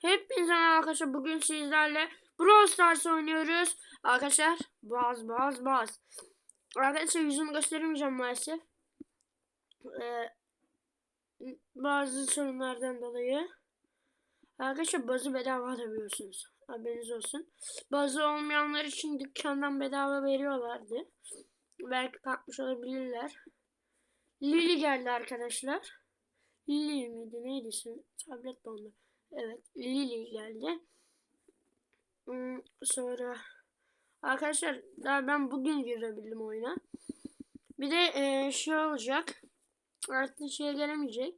Hepinize arkadaşlar. Bugün sizlerle Brawl Stars oynuyoruz. Arkadaşlar baz baz baz. Arkadaşlar yüzümü gösteremeyeceğim maalesef. Ee, bazı sorunlardan dolayı. Arkadaşlar bazı bedava alabiliyorsunuz. Haberiniz olsun. Bazı olmayanlar için dükkandan bedava veriyorlardı. Belki kalkmış olabilirler. Lili geldi arkadaşlar. Lili miydi neydi? Tablet dondu. Evet Lily geldi. Hmm, sonra arkadaşlar daha ben bugün girebildim oyuna. Bir de e, şey olacak. Artık şeye gelemeyecek.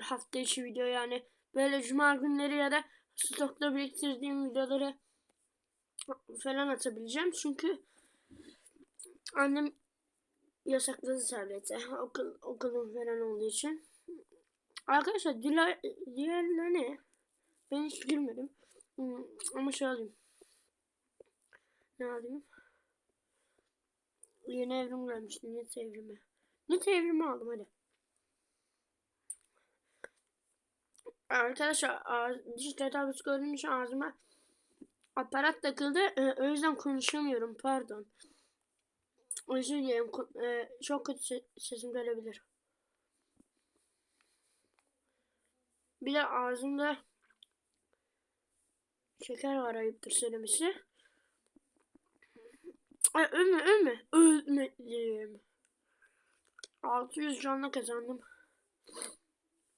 Hafta içi video yani böyle cuma günleri ya da stokta biriktirdiğim videoları falan atabileceğim. Çünkü annem yasakladı tablete. Okul, okulun falan olduğu için. Arkadaşlar diğer, diğerler ne? Ben hiç girmedim. Hmm, ama şey alayım. Ne alayım? Yeni evrim gelmişti. Net evrimi. Net evrimi aldım hadi. Arkadaşlar dijital tablet gördüğüm için ağzıma aparat takıldı. Ee, o yüzden konuşamıyorum. Pardon. Özür dilerim. Ko- e, çok kötü se- sesim gelebilir. Bir de ağzımda şeker var ayıptır söylemesi. Ay ölme ölme. Ölmedim. 600 canla kazandım.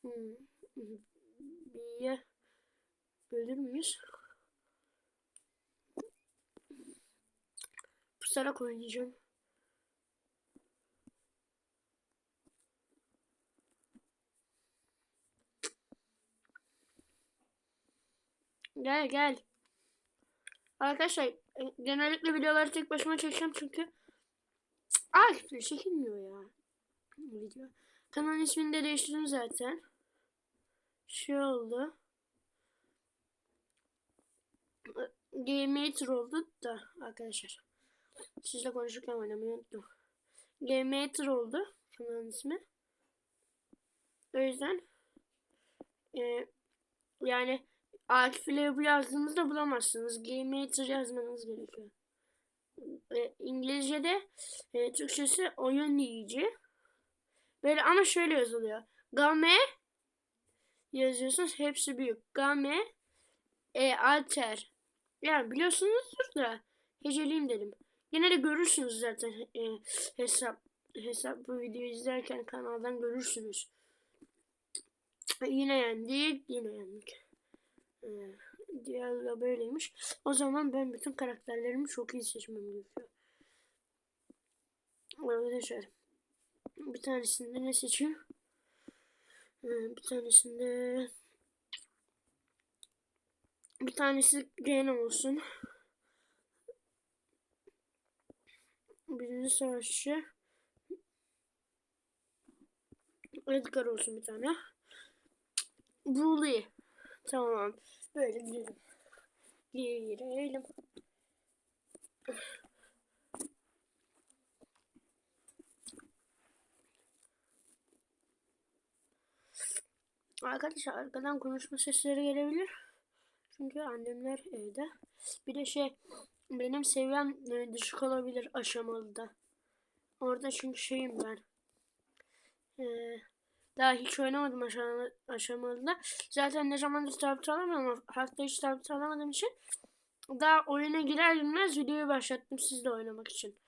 Hmm. Bir ölür müyüz? Pusarak oynayacağım. Gel gel. Arkadaşlar e, genellikle videoları tek başıma çekeceğim çünkü Ay çekilmiyor ya. Video. Kanalın ismini de değiştirdim zaten. Şey oldu. Gameator oldu da arkadaşlar. Sizle konuşurken oynamayı unuttum. Gameator oldu kanalın ismi. O yüzden e, yani Akif ile yazdığınızda bulamazsınız. Gameator yazmanız gerekiyor. E, İngilizce'de e, Türkçesi oyun yiyici. Böyle ama şöyle yazılıyor. Game yazıyorsunuz. Hepsi büyük. Game e, alter. Yani biliyorsunuzdur da heceleyeyim dedim. Yine de görürsünüz zaten e, hesap hesap bu videoyu izlerken kanaldan görürsünüz. Yine yendik, yine yendik. Ee, diğer da böyleymiş. O zaman ben bütün karakterlerimi çok iyi seçmem gerekiyor. Arkadaşlar bir tanesinde ne seçeyim? Ee, bir tanesinde bir tanesi Gene olsun. Birinci savaşçı Edgar olsun bir tane. Bully. Tamam. Böyle girelim. Girelim. Arkadaşlar arkadan konuşma sesleri gelebilir. Çünkü annemler evde. Bir de şey benim seviyem e, düşük olabilir aşamalıda. Orada çünkü şeyim ben. Eee daha hiç oynamadım aşama, aşamalıda. Zaten ne zamandır tablet alamıyorum. Hafta içi tablet alamadığım için daha oyuna girer girmez videoyu başlattım sizle oynamak için.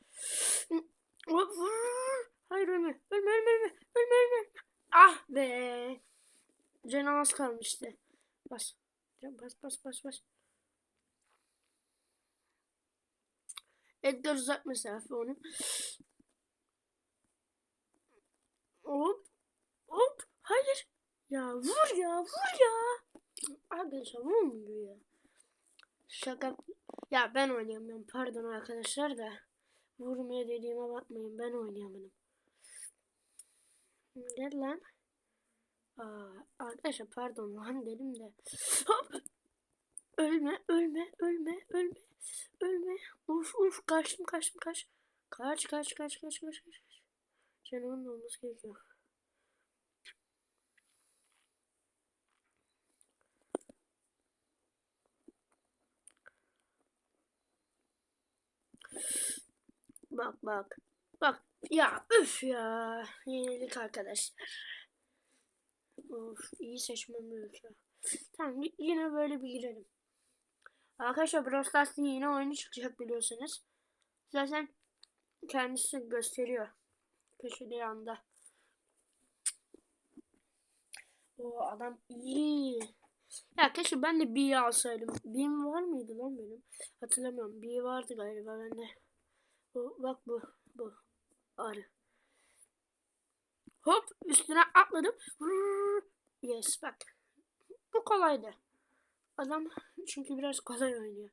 Hayır ölme. Ölme ölme ölme. Ölme ölme. Ah be. Canım az kalmıştı. Bas. Bas bas bas bas. Edgar uzak mesafe onun. Hop. Hop. Hayır. Ya vur ya vur ya. Arkadaşlar vurmuyor ya. Şaka. Ya ben oynayamıyorum. Pardon arkadaşlar da. Vurmuyor dediğime bakmayın. Ben oynayamadım. Gel lan. Aa, arkadaşlar pardon lan dedim de. Hop. Ölme, ölme, ölme, ölme, ölme. Uf, uf, kaçtım, kaçtım, kaç. Kaç, kaç, kaç, kaç, kaç, kaç. Canımın olması gerekiyor. Bak bak. Bak ya üf ya. Yenilik arkadaşlar. Of iyi seçmem gerekiyor. Tamam yine böyle bir girelim. Arkadaşlar Brawl Stars'ın yeni oyunu çıkacak biliyorsunuz. Zaten kendisi gösteriyor. Köşede yanda. O adam iyi. Ya keşke ben de bir alsaydım. B'm var mıydı lan benim? Hatırlamıyorum. B vardı galiba bende. Bu, bak bu. Bu. Arı. Hop üstüne atladım. Yes bak. Bu kolaydı. Adam çünkü biraz kolay oynuyor.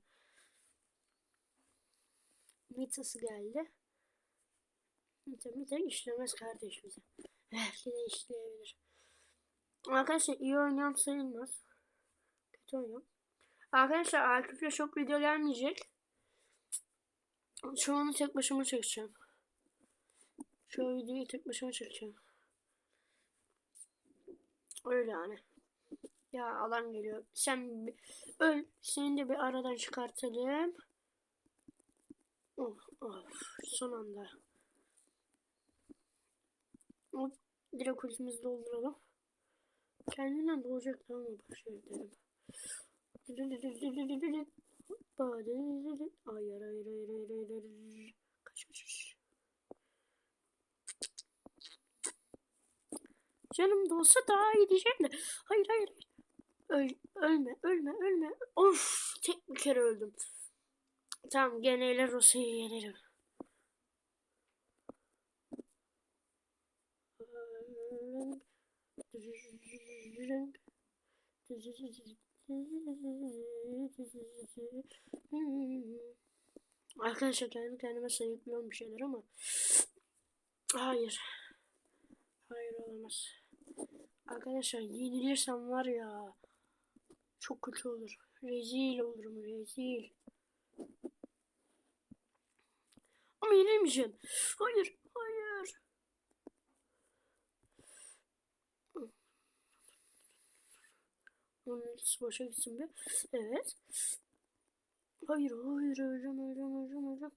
Mitası geldi. Mita Mita işlemez kardeş bize. Belki de işleyebilir. Arkadaşlar iyi oynayan sayılmaz. Oynuyorum. Arkadaşlar Akif'le çok video gelmeyecek. Anı tek başıma çekeceğim. Şu videoyu tek başıma çekeceğim. Öyle yani. Ya alan geliyor. Sen bir- öl. Seni de bir aradan çıkartalım. Of, of. Son anda. Hop. Direkt ultimizi dolduralım. Kendinden doğacak tamam mı? Dedim. Hayır hayır hayır hayır hayır hayır. Kaç kaç kaç. Canım da olsa daha iyi diyeceğim de. Hayır hayır. Öl, ölme ölme ölme. Of tek bir kere öldüm. Tamam gene Rosa'yı yenerim. Arkadaşlar kendi kendime sayıklıyorum bir şeyler ama hayır. Hayır olamaz. Arkadaşlar yenilirsem var ya çok kötü olur. Rezil olurum rezil. Ama yenilmeyeceğim. Hayır. Onun ultisi boşa gitsin bir. Evet. Hayır hayır öleceğim öleceğim öleceğim öleceğim.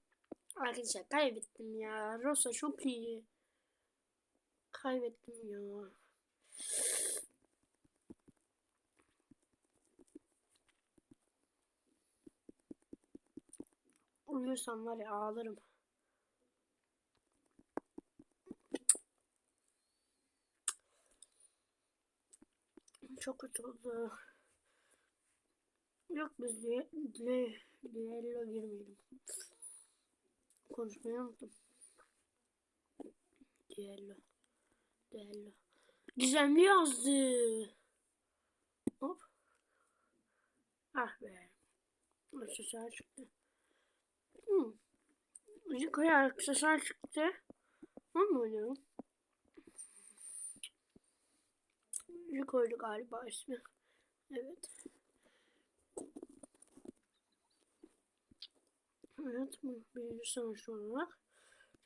Arkadaşlar kaybettim ya. Rosa çok iyi. Kaybettim ya. Uyursam var ya ağlarım. Çok kötü oldu. Yok biz diye diye diğerle girmeyelim. Konuşmayı unuttum. Diğerle. Diğerle. Gizemli yazdı. Hop. Ah be. Aksesuar çıktı. Hmm. Yukarı aksesuar çıktı. Onu mu oynuyorum? Yukarıda galiba ismi. Evet. Evet bu birinci savaş olarak.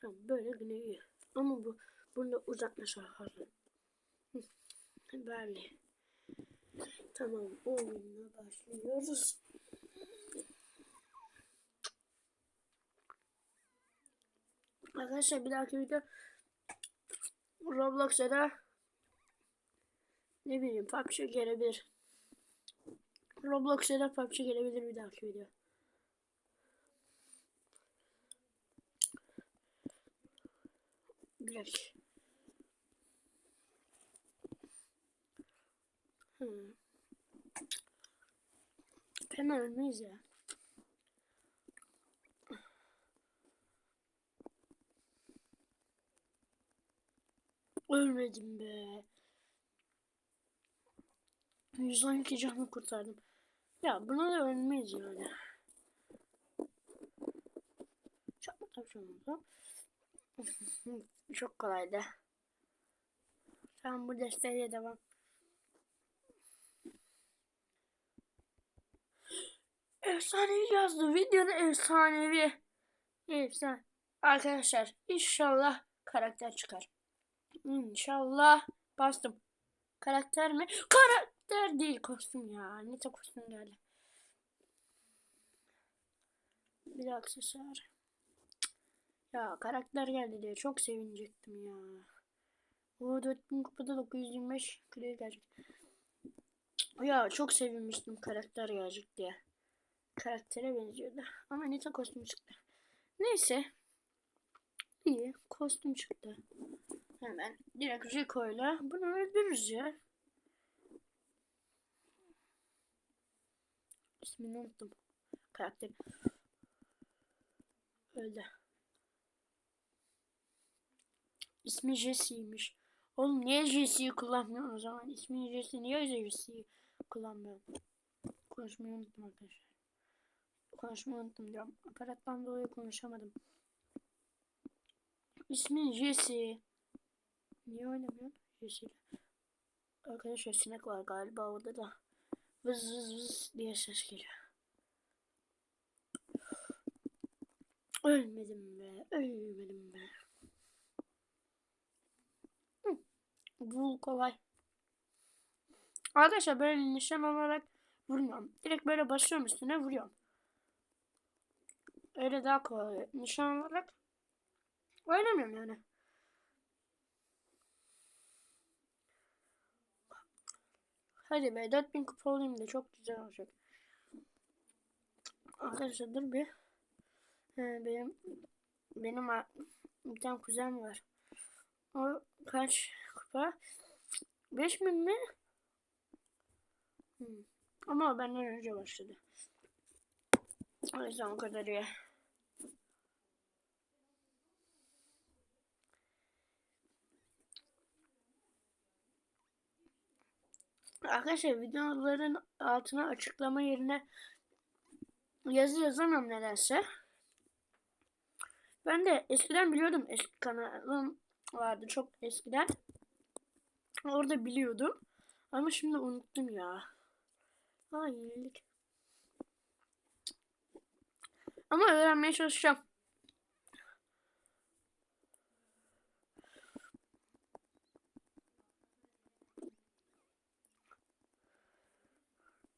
Tamam böyle yine iyi. Ama bu bunda uzaklaşa hazır. Böyle. Tamam oyununa başlıyoruz. Arkadaşlar bir dahaki video Roblox'a da ne bileyim PUBG gelebilir. Roblox'a da PUBG gelebilir bir dahaki video. Direkt. Hmm. Hemen ölmeyiz ya. Ölmedim be. 112 canı kurtardım. Ya buna da ölmeyiz yani. Çok çok çok kolaydı. Tamam bu desteğe devam. Efsanevi yazdı. Videoda efsanevi. Efsane. Arkadaşlar inşallah karakter çıkar. İnşallah. Bastım. Karakter mi? Karakter değil kostüm ya. Ne de kostüm geldi. Bir aksesuar. Ya karakter geldi diye çok sevinecektim ya. O 4000 kupada 925 kredi gelecek. Ya çok sevinmiştim karakter gelecek diye. Karaktere benziyordu. Ama Nita kostüm çıktı. Neyse. İyi. Kostüm çıktı. Hemen direkt Rico'yla bunu öldürürüz ya. İsmini unuttum. Karakter. Öldü. İsmi Jesse'ymiş. Oğlum niye Jesse'yi kullanmıyorsun o zaman? İsmi Jesse niye Jesse'yi kullanmıyorsun? Konuşmayı unuttum arkadaşlar. Konuşmayı unuttum diyorum. Aparattan dolayı konuşamadım. İsmi Jesse. Niye oynamıyorsun? Jesse'yle. Arkadaşlar sinek var galiba orada da. Vız vız vız diye ses geliyor. Ölmedim be. Ölmedim be. Bu kolay. Arkadaşlar böyle nişan olarak vurmuyorum. Direkt böyle basıyorum üstüne vuruyorum. Öyle daha kolay. Nişan olarak oynamıyorum yani. Hadi be 4000 kupa olayım da çok güzel olacak. Arkadaşlar dur bir. He, benim benim bir tane kuzen var. O kaç kupa? 5000 mi? Hmm. Ama benden önce başladı. O yüzden o kadar iyi. Arkadaşlar videoların altına açıklama yerine yazı yazamıyorum nedense. Ben de eskiden biliyordum eski kanalım vardı çok eskiden. Orada biliyordum. Ama şimdi unuttum ya. Aa yenilik. Ama öğrenmeye çalışacağım.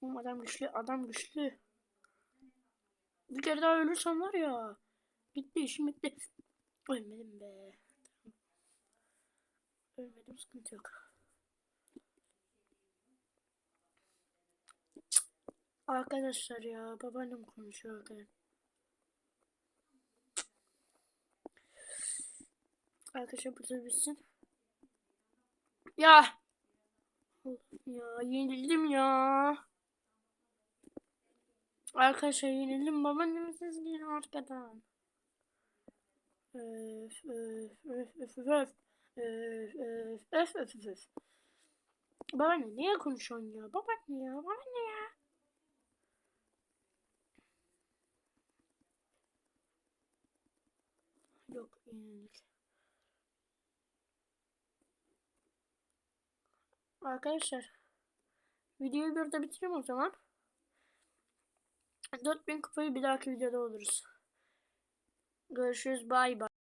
Oğlum adam güçlü, adam güçlü. Bir kere daha ölürsem var ya. Gitti işim bitti. Ölmedim be. Ölmedim sıkıntı yok. Arkadaşlar ya babaannem konuşuyor arkadaşlar. Arkadaşlar bu bitsin. Ya. Ya yenildim ya. Arkadaşlar yenildim. Babaannemi siz gelin arkadan. Öf öf öf öf öf öf. Niye konuşuyorsun ya? Babaanne ya babaanne ya. Yok yenildik. Arkadaşlar videoyu burada bitireyim o zaman. 4000 kupayı bir dahaki videoda oluruz. Görüşürüz. Bay bay.